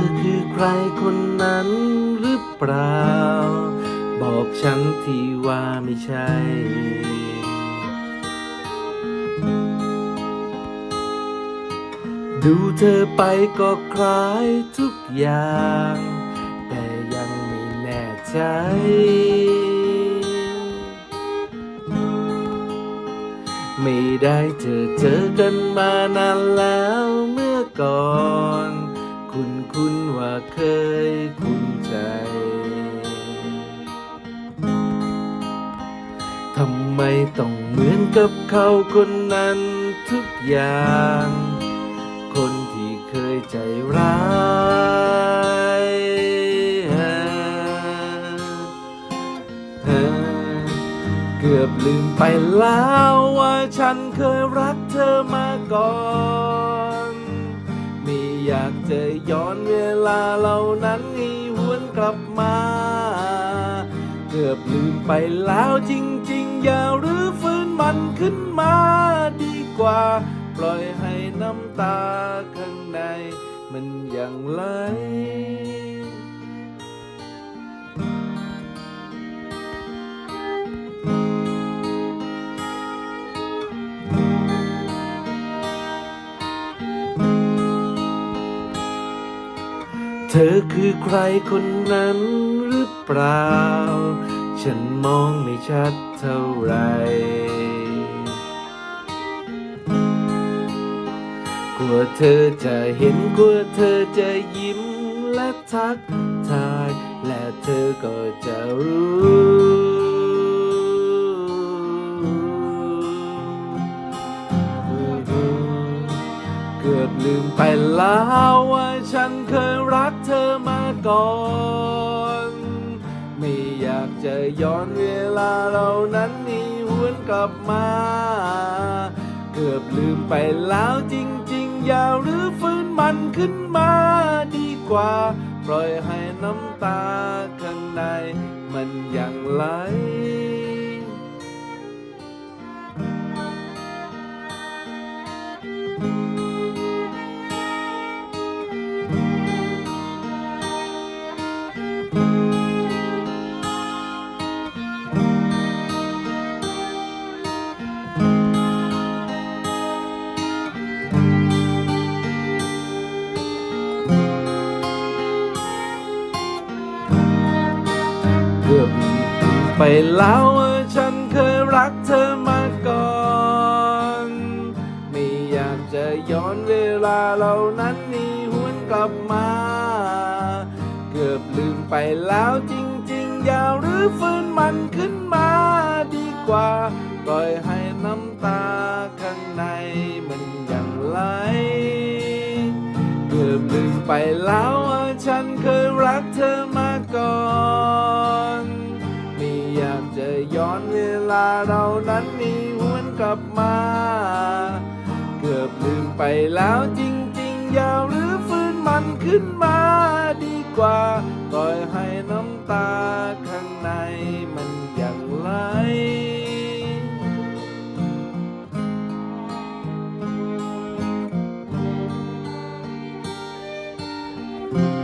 อคือใครคนนั้นหรือเปล่า บอกฉันทีว่าไม่ใช่ดูเธอไปก็คล้ายทุกอย่าง แต่ยังไม่แน่ใจ ไม่ได้เจอเจอกันมานานแล้วเมื่อก่อน คุณคุณว่าเคยคุ้นใจ ทำไมต้องเหมือนกับเขาคนนั้นทุกอย่าง คนที่เคยใจร้ายเกือบลืมไปแล้วว่าฉันเคยรักเธอมาก่อน จะย้อนเวลาเหล่านั้นให้หวนกลับมา เกือบลืมไปแล้วจริง ๆ อย่ารื้อฟื้นมันขึ้นมาดีกว่า ปล่อยให้น้ำตาข้างใน มันยังไหล ธอคือใครคนนั้นหรือเปล่า ฉันมองไม่ชัดเท่าไหรกลัวเธอจะเห็นกลัวเธอจะยิ้มและทักทาย และเธอก็จะรู้ เกือบลืมไปแล้วว่า อน ไม่อยากจะย้อนเวลาเหล่านั้นนี่หวนกลับมา เกือบลืมไปแล้วจริงๆ อย่ารื้อฟื้นมันขึ้นมาดีกว่า ปล่อยให้น้ำตาข้างในมันยังไหล เกือบไปแล้วว่าฉันเคยรักเธอมาก่อน ไม่อยากจะย้อนเวลาเหล่านั้นนี่หวนกลับมา เกือบลืมไปแล้วจริงๆ อย่ารื้อฟื้นมันขึ้นมาดีกว่า ปล่อยให้น้ำตาข้างในมันยังไหลเกือบลืมไปแล้วว่าฉันเคยรักเธอาเรานั้นนี่หวนกลับมา เกือบลืมไปแล้วจริงๆ ยาวหรือฟื้นมันขึ้นมาดีกว่าปล่อยให้น้ำตาข้างในมันยังไหลอืม